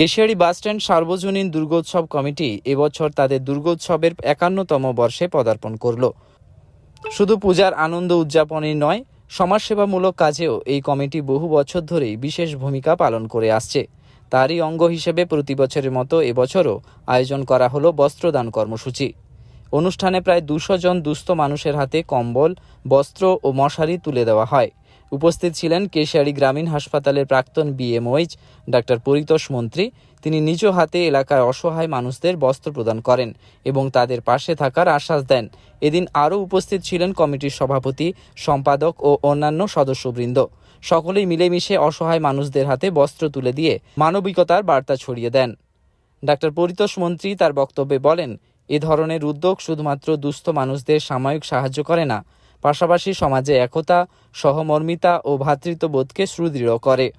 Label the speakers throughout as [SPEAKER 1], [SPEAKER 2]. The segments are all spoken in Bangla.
[SPEAKER 1] কেশিয়ারি বাসস্ট্যান্ড সার্বজনীন দুর্গোৎসব কমিটি এবছর তাদের দুর্গোৎসবের একান্নতম বর্ষে পদার্পণ করল। শুধু পূজার আনন্দ উদযাপনই নয়, সমাজসেবামূলক কাজেও এই কমিটি বহু বছর ধরেই বিশেষ ভূমিকা পালন করে আসছে। তারই অঙ্গ হিসেবে প্রতি বছরের মতো এবছরও আয়োজন করা হলো বস্ত্রদান কর্মসূচি। অনুষ্ঠানে প্রায় দুশো জন দুস্থ মানুষের হাতে কম্বল, বস্ত্র ও মশারি তুলে দেওয়া হয়। উপস্থিত ছিলেন কেশিয়ারি গ্রামীণ হাসপাতালের প্রাক্তন বিএমওইচ ডাক্তার পরিতোষ মন্ত্রী। তিনি নিজ হাতে এলাকার অসহায় মানুষদের বস্ত্র প্রদান করেন এবং তাদের পাশে থাকার আশ্বাস দেন। এদিন আরও উপস্থিত ছিলেন কমিটির সভাপতি, সম্পাদক ও অন্যান্য সদস্যবৃন্দ। সকলেই মিলেমিশে অসহায় মানুষদের হাতে বস্ত্র তুলে দিয়ে মানবিকতার বার্তা ছড়িয়ে দেন। ডাক্তার পরিতোষ মন্ত্রী তার বক্তব্যে বলেন, এ ধরনের উদ্যোগ শুধুমাত্র দুস্থ মানুষদের সাময়িক সাহায্য করে না পাশাপাশি সমাজে একতা, সহমর্মিতা ও ভ্রাতৃত্ববোধকে সুদৃঢ় করে।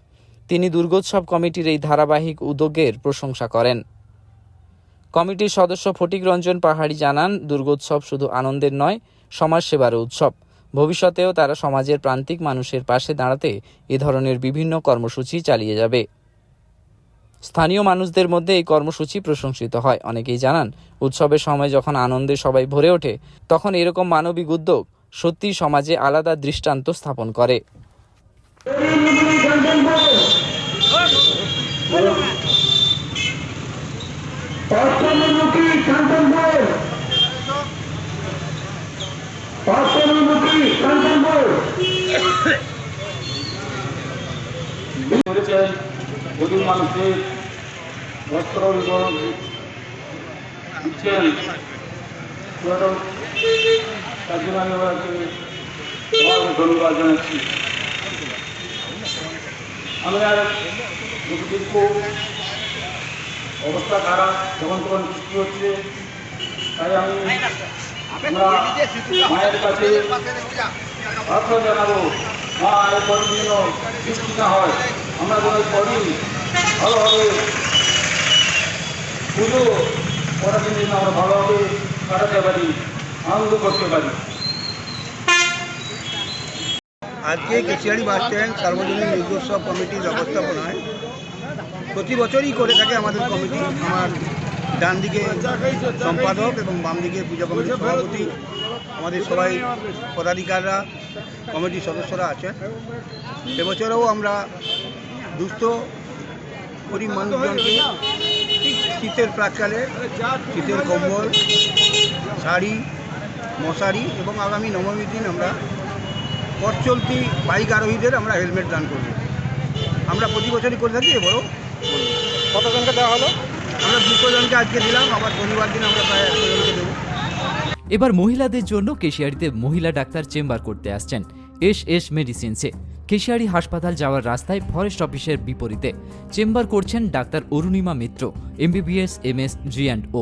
[SPEAKER 1] তিনি দুর্গোৎসব কমিটির এই ধারাবাহিক উদ্যোগের প্রশংসা করেন। কমিটির সদস্য ফটিক রঞ্জন পাহাড়ি জানান, দুর্গোৎসব শুধু আনন্দের নয়, সমাজসেবারও উৎসব। ভবিষ্যতেও তারা সমাজের প্রান্তিক মানুষের পাশে দাঁড়াতে এ ধরনের বিভিন্ন কর্মসূচি চালিয়ে যাবে। স্থানীয় মানুষদের মধ্যে এই কর্মসূচি প্রশংসিত হয়। অনেকেই জানান, উৎসবের সময় যখন আনন্দে সবাই ভরে ওঠে, তখন এরকম মানবিক উদ্যোগ সত্যিই সমাজে আলাদা দৃষ্টান্ত স্থাপন করে।
[SPEAKER 2] গরিব মানুষদের বস্ত্র বিতরণ দিচ্ছেন সেটা তার জন্য আমি ওনাকে ধন্যবাদ জানাচ্ছি। আমি আর দুঃখ অবস্থা খারাপ, যখন তখন বৃষ্টি হচ্ছে, তাই আমি আমরা মায়ের কাছে প্রার্থনা জানাব, মা এর পরের দিন বৃষ্টি না হয়। আমরা যেন করি ভালোভাবে পুজো পরের দিন যেন আমরা ভালোভাবে কাটাতে পারি। আনন্দ করতে পারি
[SPEAKER 3] আজকে কেশিয়ারি বাস স্ট্যান্ড সার্বজনীন দুর্গোৎসব কমিটির ব্যবস্থাপনায় প্রতি বছরই করে থাকে আমাদের কমিটি। আমার ডান দিকে সম্পাদক এবং বাম দিকে পূজা কমিটির সভাপতি, আমাদের সবাই পদাধিকাররা, কমিটির সদস্যরা আছেন। এবছরেও আমরা দুস্থ, গরিব মানুষজনকে শীতের প্রাককালে, শীতের কম্বল, শাড়ি মশারি এবং আগামী নবমীর দিন আমরা পথ চলতি বাইক আরোহীদের আমরা হেলমেট দান করব। আমরা প্রতি বছরই করে থাকি এবারও কতজনকে দেওয়া হলো? আমরা দুশো জনকে আজকে দিলাম আবার শনিবার দিন আমরা প্রায় একশো জনকে দেবো।
[SPEAKER 1] এবার মহিলাদের জন্য কেশিয়ারিতে মহিলা ডাক্তার চেম্বার করতে আসছেন এস এস মেডিসিনসে। কেশিয়ারি হাসপাতাল যাওয়ার রাস্তায় ফরেস্ট অফিসের বিপরীতে। চেম্বার করছেন doctor Arunima Mitra MBBS M S G and O.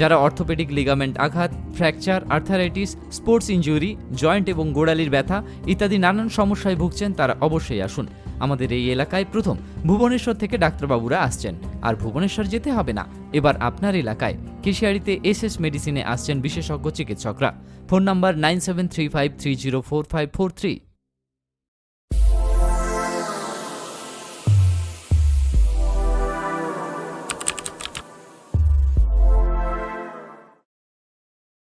[SPEAKER 1] যারা অর্থোপেডিক লিগামেন্ট আঘাত, fracture, arthritis, sports injury, joint এবং গোড়ালির ব্যথা ইত্যাদি নানান সমস্যায় ভুগছেন তারা অবশ্যই আসুন। আমাদের এই এলাকায় প্রথম ভুবনেশ্বর থেকে ডাক্তারবাবুরা আসছেন। আর ভুবনেশ্বর যেতে হবে না, এবার আপনার এলাকায়। কেশিয়ারিতে এস এস মেডিসিনে আসছেন বিশেষজ্ঞ চিকিৎসকরা। Phone number nine seven three five three zero four five four three.